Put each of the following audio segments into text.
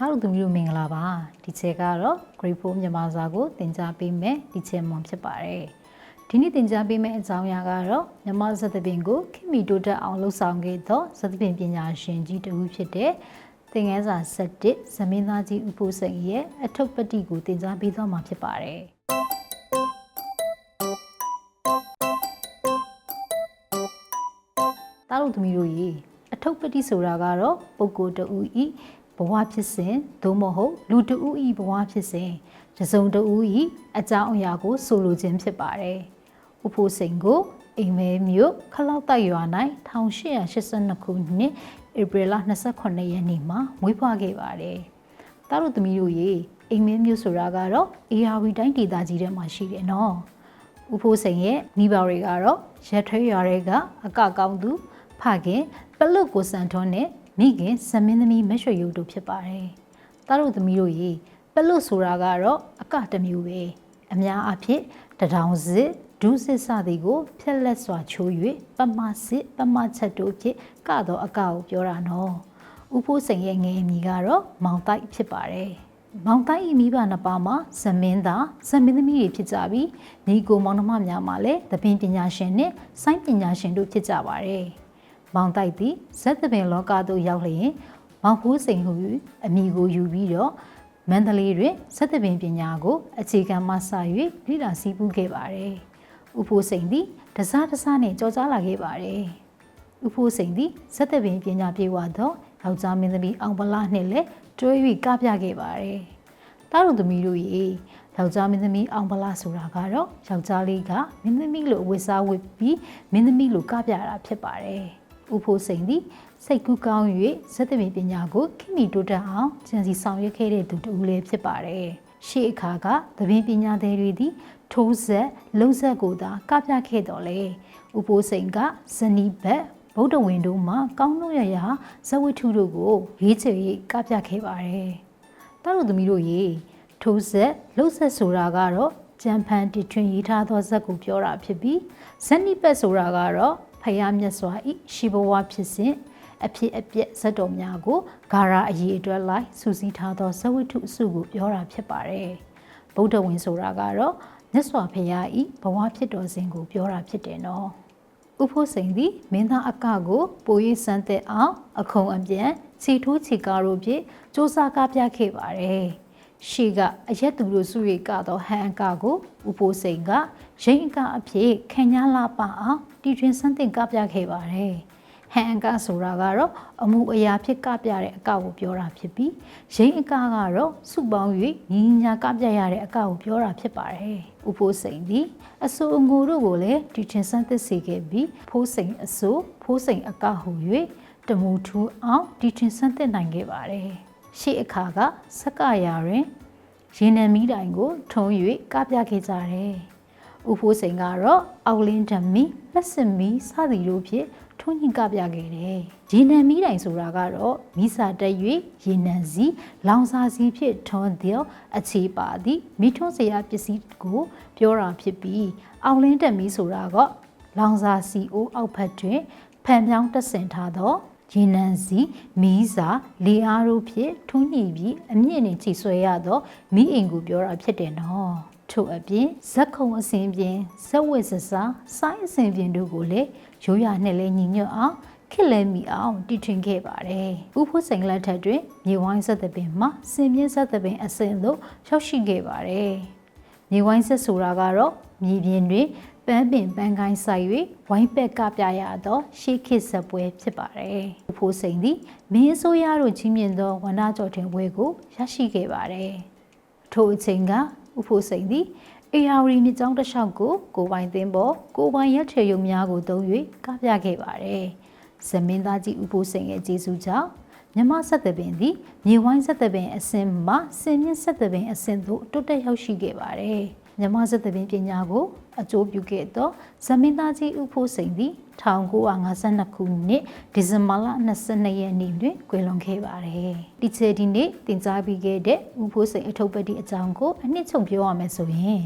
အားလုံးသူမျိုးမင်္ဂလာပါဒီချက်ကတော့ Grade 4မြန်မာစာကိုသင်ကြားပေးမယ်ဒီချက်မှဖြစ်ပါတယ်ဒီနေ့သင်ကြားပေးမယ့်အကြောင်းအရာကတော့မြန်မာစသဖြင့်ကိုခင်မီတိုးတက်အောင်လှုပ်ဆောင်ခဲ့သောစသဖြင့်ပညာရှင်ကြီးတစ်ဦးဖြစ်တဲ့သင်ခန်းစာ7ဇမင်းသားကြီးဥပုစိန်ရဲ့အထုပ်ပတ္တိကိုသင်ကြားပေးသွားမှာဖြစ်ပါတယ်တားလို့သမီးတို့ရေအထုပ်ပတ္တိဆိုတာကတော့ပုဂ္ဂိုလ်တဦးဤ ဘဝဖြစ်စဉ်သို့မဟုတ် လူတဦးဤဘဝဖြစ်စဉ်တစုံတဦးဤအကြောင်းအရာကို ဆိုလိုခြင်းဖြစ်ပါတယ်။ဥဖို့စိန်ကိုအိမ်မဲမြို့ခလောက်တိုက်ရွာ၌1882ခုနှစ်ဧပြီလ28ရက်နေ့မှာမွေးဖွားခဲ့ပါတယ်။တားတို့သမီးတို့ရေအိမ်မဲမြို့ဆိုတာကတော့အေယာဝီတိုင်းဒေသကြီးထဲမှာရှိတယ်နော်။ဥဖို့စိန်ရဲ့မိဘတွေကတော့ရက်ထွေးရွာတွေကအကကောင်းသူဖခင်ပလုတ်ကိုစံထွန်းနဲ့ မိခင်ဇမင်းသမီးမရွှေရုပ်တို့ဖြစ်ပါတယ်။တားတို့သမီးတို့ရေပလုတ်ဆိုတာကတော့အကတစ်မျိုးပဲ။အများအဖြစ်တထောင်စစ်ဒုစစ်စသည်ကိုဖြက်လက်စွာချိုး၍ပမစစ်ပမချက်တို့ဖြင့်ကတော့အကကိုပြောတာနော်။ဥဖိုးစိန်ရဲ့ငယ်အမည်ကတော့မောင်တိုက်ဖြစ်ပါတယ်။မောင်တိုက်ဤမိဘနှစ်ပါးမှာဇမင်းသားဇမင်းသမီးတွေဖြစ်ကြပြီးညီကိုမောင်နှမများမှာလည်းသပင်ပညာရှင်နဲ့စိုင်းပညာရှင်တို့ဖြစ်ကြပါတယ်။ မောင်တိုက်သည်ဇက်သပင်လောကသို့ရောက်လျင်မောင်ဖိုးစိန်ဟူ၍အမိကိုယူပြီးတော့မန္တလေးတွင်ဇက်သပင်ပညာကိုအခြေခံမှစ၍လိလာစီးပူးခဲ့ပါတယ်။ဥဖိုးစိန်သည်တစားတစားနှင့်ကြော်ကြားလာခဲ့ပါတယ်။ဥဖိုးစိန်သည်ဇက်သပင်ပညာပြေဝသောယောက်ျားမင်းသမီးအောင်ပလာနှင့်လည်းတွဲ၍ကပြခဲ့ပါတယ်။တားတို့သမီးတို့ရေယောက်ျားမင်းသမီးအောင်ပလာဆိုတာကတော့ယောက်ျားလေးကမင်းသမီးလိုအဝတ်စားဝတ်ပြီးမင်းသမီးလိုကပြတာဖြစ်ပါတယ်။ ဥဖိုးစိန်သည်စိတ်ကူးကောင်း၍ဇက်သပင်ပညာကိုခိမိတိုးတက်အောင်ကြံစီဆောင်ရွက်ခဲ့တဲ့သူတူလည်းဖြစ်ပါတယ်။ရှေ့အခါကသပင်ပညာသည်တွေသည်ထိုးဆက်လုံးဆက်ကိုသာကပြခဲ့တော်လေ။ဥပိုးစိန်ကဇနီးဘက်ဗုဒ္ဓဝင်တို့မှကောင်းလို့ရရဇဝိထုတို့ကိုရေးချေရေးကပြခဲ့ပါတယ်။တားတို့သမီးတို့ရေထိုးဆက်လုံးဆက်ဆိုတာကတော့ကြံဖန်တထွင်ရေးထားသောဇက်ကိုပြောတာဖြစ်ပြီးဇနီးဘက်ဆိုတာကတော့ ဖယားမြတ်စွာဤရှိဘဝဖြစ်စဉ်အဖြစ်အပျက်ဇတ်တော်များကိုဂါရာအရေးအတွက်လိုက်စူးစီးထားသောဇဝိထုအစုကိုပြောတာဖြစ်ပါတယ်။ဗုဒ္ဓဝင်ဆိုတာကတော့မြတ်စွာဘုရားဤဘဝဖြစ်တော်စဉ်ကိုပြောတာဖြစ်တယ်နော်။ဥဖို့စိန်သည်မင်းသားအကကိုပိုရိစမ်းသက်အောင်အခုံအပြန်ခြေထိုးခြေကားတို့ဖြင့်စ조사ကားပြခဲ့ပါတယ်။ ရှေကအရက်သူတို့စုရိကတော့ဟန်အကကိုဥပိုးစိန်ကရိန်အကအဖြစ်ခံညာလာပအောင်တီထွင်စမ်းသင်ကပြခဲ့ပါတယ်။ဟန်အကဆိုတာကတော့အမှုအရာဖြစ်ကပြတဲ့အကကိုပြောတာဖြစ်ပြီးရိန်းအကကတော့စုပေါင်း၍ညီညာကပြရတဲ့အကကိုပြောတာဖြစ်ပါတယ်။ဥဖိုးစိန်သည်အဆိုအငိုတို့ကိုလည်းတီချင်ဆန်းသစ်စေခဲ့ပြီးဖိုးစိန်အဆိုဖိုးစိန်အကဟူ၍တမူထူးအောင်တီချင်ဆန်းသစ်နိုင်ခဲ့ပါတယ်။ ရှေ့အခါကစက္ကရာတွင်ရေနံမီးတိုင်ကို ထုံး၍ကပြခဲ့ကြတယ်။ဥဖိုးစိန်ကတော့အောက်လင်းဓမီလက်စမီစသည်တို့ဖြင့်ထွန်းညင်ကပြခဲ့တယ်။ရေနံမီးတိုင်ဆိုတာကတော့မိစာတက်၍ရေနံစီလောင်စာစီဖြစ်ထွန်းသည်အခြေပါသည့်မိထွန်းစရာပစ္စည်းကို ပြောတာဖြစ်ပြီးအောင်လင်းတက်မီဆိုတာကလောင်စာစီအိုးအောက်ဖက်တွင်ဖန်ပြောင်းတက်ဆင်ထားသော ရေနံစီမီးစာလေအားတို့ဖြင့်ထွန်းညင်ပြီးအမြင့်နဲ့ချိဆွဲရသောမီးအိမ်ကိုပြောတာဖြစ်တယ်နော်။ထို့အပြင်ဇက်ခုံအစဉ်ပြင်ဇက်ဝစ်စစားဆိုင်းအစဉ်ပြင်တို့ကိုလည်းရိုးရာနဲ့လည်းညီညွတ်အောင်ခက်လဲမိအောင်တည်ထွင်ခဲ့ပါတယ်။ဥဖို့စိန်လက်ထက်တွင်မြေဝိုင်းဆက်သပင်မှာစင်မြင့်ဆက်သပင်အစဉ်သို့ရောက်ရှိခဲ့ပါတယ်။ မြေဝိုင်းဆက်ဆိုတာကတော့မြေပြင်တွင်ပန်းပင်ပန်းကိုင်းဆိုင်၍ဝိုင်းပက်ကပြရသော ရှေးခေတ်ဇက်ပွဲဖြစ်ပါတယ်။ဥဖို့စိန်သည်မင်းအစိုးရတို့ကြီးမြင့်သောဝန္တာကျော်တင်ပွဲကိုရရှိခဲ့ပါတယ်။ထိုအချိန်ကဥဖို့စိန်သည်အေယာဝတီမြစ်ကြောင်းတစ်လျှောက်ကိုကိုပိုင်သင်းပေါ်ကိုပိုင်ရက်ထွေရုံများကိုသုံး၍ကပြခဲ့ပါတယ်။ဇမင်းသားကြီးဥဖို့စိန်ရဲ့ကျေးဇူးကြောင့် မြမဆက်သပင်သည်မြေဝိုင်းဆက်သပင်အစင်မှစင်မြင့်ဆက်သပင်အစင်သို့တိုးတက်ရောက်ရှိခဲ့ပါတယ်။မြမဆက်သပင်ပညာကိုအကျိုးပြုခဲ့သောဇမင်းသားကြီးဥဖို့စိန်သည်1952ခုနှစ်ဒီဇင်ဘာလ22ရက်နေ့တွင်ကွယ်လွန်ခဲ့ပါတယ်။ဒီချေဒီနေ့တင်ကြားပြီးခဲ့တဲ့ဥဖို့စိန်အထုပ်ပတိအကြောင်းကိုအနှစ်ချုပ်ပြောရမယ်ဆိုရင်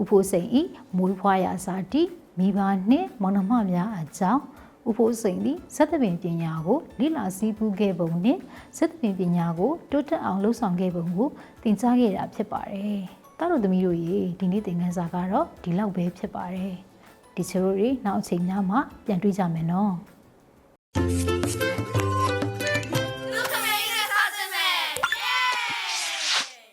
ဥဖို့စိန်ဤမွေးဖွားရာဇာတိမိဘနှင့်မောင်နှမများအကြောင်း ဥဥဖို့စိန်သည်စက်သပင်ပညာကိုလိလာစည်းပူးခဲ့ပုံနှင့်စက်သပင်ပညာကိုတိုးတက်အောင်လှုပ်ဆောင်ခဲ့ပုံကိုသင်ကြားခဲ့တာဖြစ်ပါတယ်။တားတို့သမီးတို့ရေဒီနေ့သင်ခန်းစာကတော့ဒီလောက်ပဲဖြစ်ပါတယ်။ဒီချိုတို့တွေနောက်အချိန်များမှာပြန်တွေ့ကြမယ်နော်။